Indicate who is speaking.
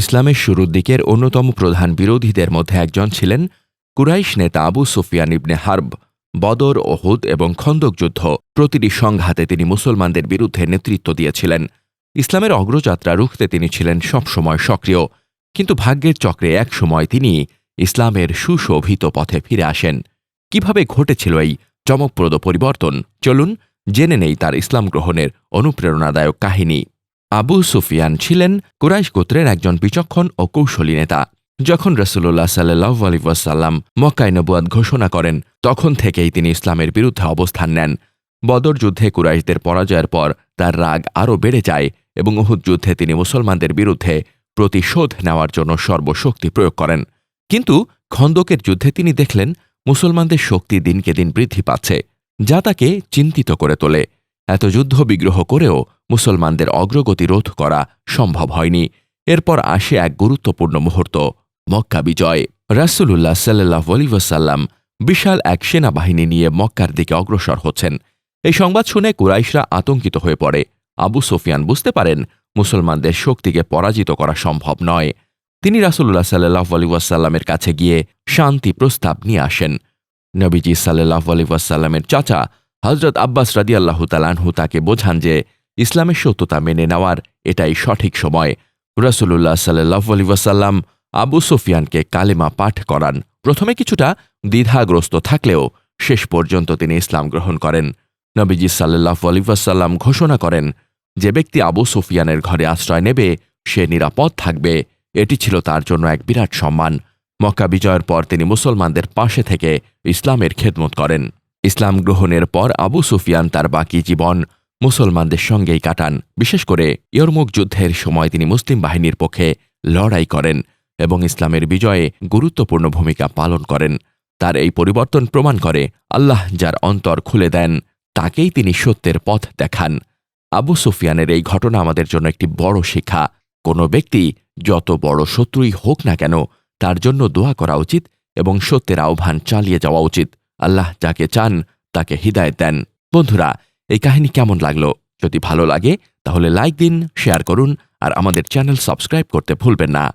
Speaker 1: ইসলামের শুরুর দিকের অন্যতম প্রধান বিরোধীদের মধ্যে একজন ছিলেন কুরাইশ নেতা Abu Sufyan ibn Harb. Badr, Uhud এবং খন্দক যুদ্ধ প্রতিটি সংঘাতে তিনি মুসলমানদের বিরুদ্ধে নেতৃত্ব দিয়েছিলেন। ইসলামের অগ্রযাত্রা রুখতে তিনি ছিলেন সবসময় সক্রিয়, কিন্তু ভাগ্যের চক্রে এক সময় তিনি ইসলামের সুশোভিত পথে ফিরে আসেন। কীভাবে ঘটেছিল এই চমকপ্রদ পরিবর্তন? চলুন জেনে নেই তার ইসলাম গ্রহণের অনুপ্রেরণাদায়ক কাহিনী। আবু সুফিয়ান ছিলেন কুরাইশ গোত্রের একজন বিচক্ষণ ও কৌশলী নেতা। যখন রসুল্লাহ সাল্লাহ আলী ওয়াসাল্লাম মক্কায় নবুয়াদ ঘোষণা করেন, তখন থেকেই তিনি ইসলামের বিরুদ্ধে অবস্থান নেন। বদর যুদ্ধে কুরাইশদের পরাজয়ের পর তার রাগ আরও বেড়ে যায় এবং উহুদ যুদ্ধে তিনি মুসলমানদের বিরুদ্ধে প্রতিশোধ নেওয়ার জন্য সর্বশক্তি প্রয়োগ করেন। কিন্তু খন্দকের যুদ্ধে তিনি দেখলেন, মুসলমানদের শক্তি দিনকে দিন বৃদ্ধি পাচ্ছে, যা তাকে চিন্তিত করে তোলে। এত যুদ্ধ বিগ্রহ করেও মুসলমানদের অগ্রগতি রোধ করা সম্ভব হয়নি। এরপর আসে এক গুরুত্বপূর্ণ মুহূর্ত, মক্কা বিজয়। রাসুলুল্লাহ সাল্লাহ আলিবাসাল্লাম বিশাল এক সেনাবাহিনী নিয়ে মক্কার দিকে অগ্রসর হচ্ছেন। এই সংবাদ শুনে কুরাইশরা আতঙ্কিত হয়ে পড়ে। আবু সোফিয়ান বুঝতে পারেন, মুসলমানদের শক্তিকে পরাজিত করা সম্ভব নয়। তিনি রাসুল্লাহ সাল্লাহ আলিবাসাল্লামের কাছে গিয়ে শান্তি প্রস্তাব নিয়ে আসেন। নবীজি সাল্লাহ আলিবাসাল্লামের চাচা হজরত আব্বাস রাদিয়াল্লাহু তালানহু তাকে বোঝান যে ইসলামের সত্যতা মেনে নেওয়ার এটাই সঠিক সময়। রসুল্লাহ সাল্লাহ আলিবাসাল্লাম আবু সুফিয়ানকে কালেমা পাঠ করান। প্রথমে কিছুটা দ্বিধাগ্রস্ত থাকলেও শেষ পর্যন্ত তিনি ইসলাম গ্রহণ করেন। নবীজি সাল্লাহ আলিবাসাল্লাম ঘোষণা করেন, যে ব্যক্তি আবু সুফিয়ানের ঘরে আশ্রয় নেবে, সে নিরাপদ থাকবে। এটি ছিল তার জন্য এক বিরাট সম্মান। মক্কা বিজয়ের পর তিনি মুসলমানদের পাশে থেকে ইসলামের খেদমত করেন। ইসলাম গ্রহণের পর আবু সুফিয়ান তার বাকি জীবন মুসলমানদের সঙ্গেই কাটান। বিশেষ করে ইয়রমুখ যুদ্ধের সময় তিনি মুসলিম বাহিনীর পক্ষে লড়াই করেন এবং ইসলামের বিজয়ে গুরুত্বপূর্ণ ভূমিকা পালন করেন। তার এই পরিবর্তন প্রমাণ করে আল্লাহ যার অন্তর খুলে দেন, তাকেই তিনি সত্যের পথ দেখান। আবু সুফিয়ানের এই ঘটনা আমাদের জন্য একটি বড় শিক্ষা। কোনো ব্যক্তি যত বড় শত্রুই হোক না কেন, তার জন্য দোয়া করা উচিত এবং সত্যের আহ্বান চালিয়ে যাওয়া উচিত। আল্লাহ যাকে চান, তাকে হৃদায়ত দেন। বন্ধুরা এই কাহিনী কেমন লাগল? যদি ভালো লাগে, তাহলে লাইক দিন শেয়ার করুন, আর আমাদের চ্যানেল সাবস্ক্রাইব করতে ভুলবেন না।